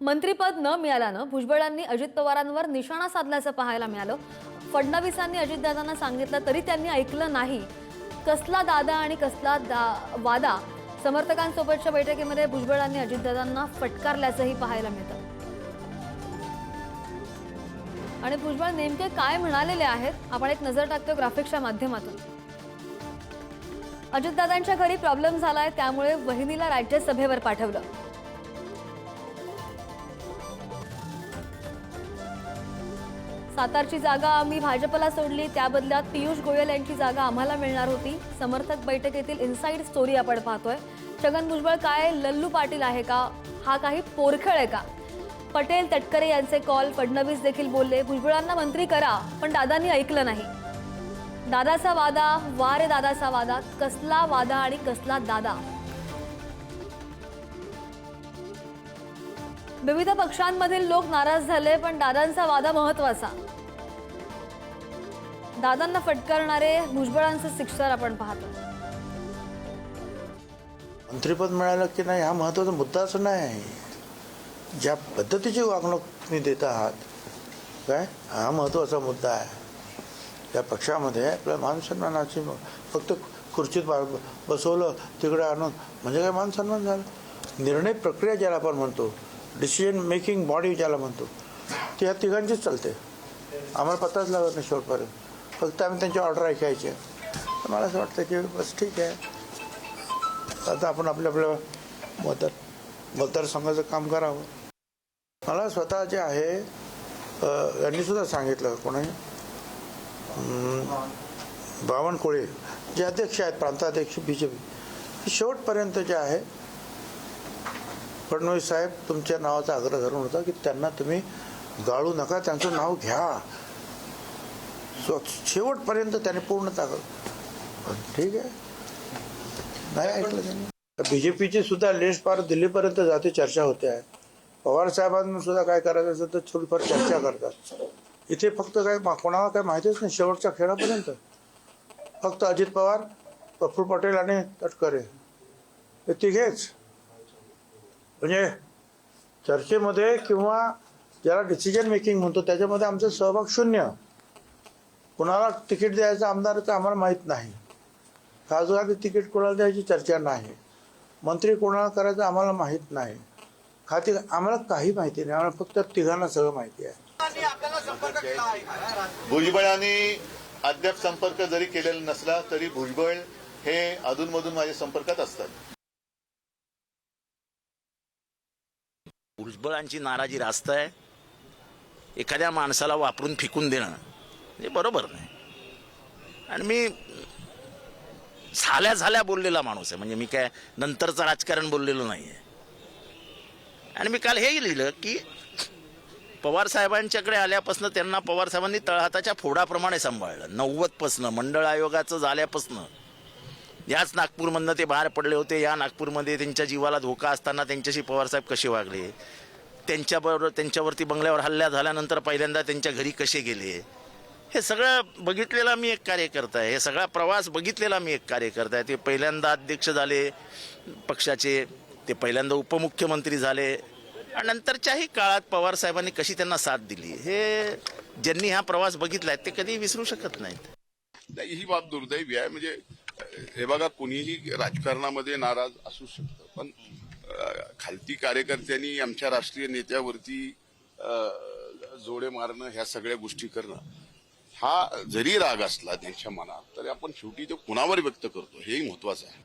मंत्रीपद न मिळाल्यानं भुजबळांनी अजित पवारांवर निशाणा साधल्याचं पाहायला मिळालं. फडणवीसांनी अजितदादांना सांगितलं तरी त्यांनी ऐकलं नाही. कसला दादा आणि कसला दा वादा? समर्थकांसोबतच्या बैठकीमध्ये भुजबळांनी अजितदादांना फटकारल्याचंही पाहायला मिळतं. आणि भुजबळ नेमके काय म्हणालेले आहेत? आपण एक नजर टाकतो ग्राफिक्सच्या माध्यमातून. अजितदादांच्या घरी प्रॉब्लेम झालाय त्यामुळे वहिनीला राज्यसभेवर पाठवलं. सातारची जागा आम्ही भाजपला सोडली त्या बदल्यात पियुष गोयल यांची जागा आम्हाला मिळणार होती. समर्थक बैठकीतील इनसाईड स्टोरी आपण पाहतोय. छगन भुजबळ काय? लल्लू पाटील आहे का? हा काही पोरखळ आहे का? पटेल तटकरे यांचे कॉल फडणवीस देखील बोलले. भुजबळांना मंत्री करा पण दादांनी ऐकलं नाही. दादाचा वादा वारे दादाचा वादा कसला वादा आणि कसला दादा? विविध पक्षांमधील लोक नाराज झाले पण दादांचा वादा महत्त्वाचा. दादांना फटकारणारे भुजबळांचे शिक्षण आपण पाहतो. मंत्रिपद मिळालं की नाही हा महत्त्वाचा मुद्दाच नाही. आहे ज्या पद्धतीची वागणूक तुम्ही देत आहात काय? हा महत्त्वाचा मुद्दा आहे. त्या पक्षामध्ये आपल्या मानसन्मानाची फक्त खुर्चीत बसवलं तिकडे आणून म्हणजे काय मानसन्मान झालं? निर्णय प्रक्रिया ज्याला आपण म्हणतो डिसिजन मेकिंग बॉडी ज्याला म्हणतो ती ह्या तिघांचीच चालते. आम्हाला पत्ताच लागत नाही शेवटपर्यंत. फक्त आम्ही त्यांची ऑर्डर ऐकायची. तर मला असं वाटतं की बस ठीक आहे. आता आपण आपल्या आपल्या मतदार मतदारसंघाचं काम करावं. मला स्वतः जे आहे यांनीसुद्धा सांगितलं कोणी बावनकुळे जे अध्यक्ष आहेत प्रांताध्यक्ष बी जे पी शेवटपर्यंत जे आहे फडणवीस साहेब तुमच्या नावाचा आग्रह धरून होता की त्यांना तुम्ही गाळू नका त्यांचं नाव घ्या. शेवटपर्यंत त्याने पूर्ण ताकद ठीक आहे. नाही ऐकलं त्यांनी. पीची सुद्धा लिस्ट पार दिल्लीपर्यंत जाते चर्चा होते. आहे पवार साहेबांना सुद्धा काय करायचं असेल तर थोडीफार चर्चा करतात. इथे फक्त काय मा- कोणाला काय माहितीच नाही शेवटच्या खेळापर्यंत. फक्त अजित पवार प्रफुल्ल पटेल आणि तटकरे. हे तिघेच. म्हणजे चर्चेमध्ये किंवा ज्याला डिसिजन मेकिंग म्हणतो त्याच्यामध्ये आमचा सहभाग शून्य. कुणाला तिकीट द्यायचं आमदाराचं आम्हाला माहीत नाही. खासदार तिकीट कोणाला द्यायची चर्चा नाही. मंत्री कोणाला करायचं आम्हाला माहीत नाही. खाती आम्हाला काही माहिती नाही आम्हाला फक्त तिघांना सगळं माहिती आहे. भुजबळांनी अद्याप संपर्क जरी केलेला नसला तरी भुजबळ हे अधूनमधून माझ्या संपर्कात असतात. भुजबळांची नाराजी रास्त आहे. एखाद्या माणसाला वापरून फिकून देणं हे बरोबर नाही. आणि मी झाल्या झाल्या बोललेला माणूस आहे. म्हणजे मी काय नंतरचं राजकारण बोललेलो नाही आहे आणि मी काल हेही लिहिलं की पवार साहेबांच्याकडे आल्यापासून त्यांना पवार साहेबांनी तळहाताच्या फोडाप्रमाणे सांभाळलं. नव्वदपासनं मंडळ आयोगाचं झाल्यापासनं. याच नागपूरमधनं ते बाहेर पडले होते. या नागपूरमध्ये त्यांच्या जीवाला धोका असताना त्यांच्याशी पवारसाहेब कसे वागले? त्यांच्याबरोबर त्यांच्यावरती बंगल्यावर हल्ला झाल्यानंतर पहिल्यांदा त्यांच्या घरी कसे गेले? हे सगळं बघितलेला मी एक कार्यकर्ता आहे. हे सगळा प्रवास बघितलेला मी एक कार्यकर्ता आहे. ते पहिल्यांदा अध्यक्ष झाले पक्षाचे. ते पहिल्यांदा उपमुख्यमंत्री झाले. आणि नंतरच्याही काळात पवार साहेबांनी कशी त्यांना साथ दिली? हे ज्यांनी हा प्रवास बघितला आहे ते कधी विसरू शकत नाहीत. नाही ही बाब दुर्दैवी आहे. म्हणजे हे बघा कुणीही राजकारणामध्ये नाराज असू शकतं पण खालती कार्यकर्त्यांनी आमच्या राष्ट्रीय नेत्यावरती जोडे मारणं ह्या सगळ्या गोष्टी करणं हा जरी राग असला त्यांच्या मनात तरी आपण शेवटी तो कुणावर व्यक्त करतो हेही महत्वाचं आहे.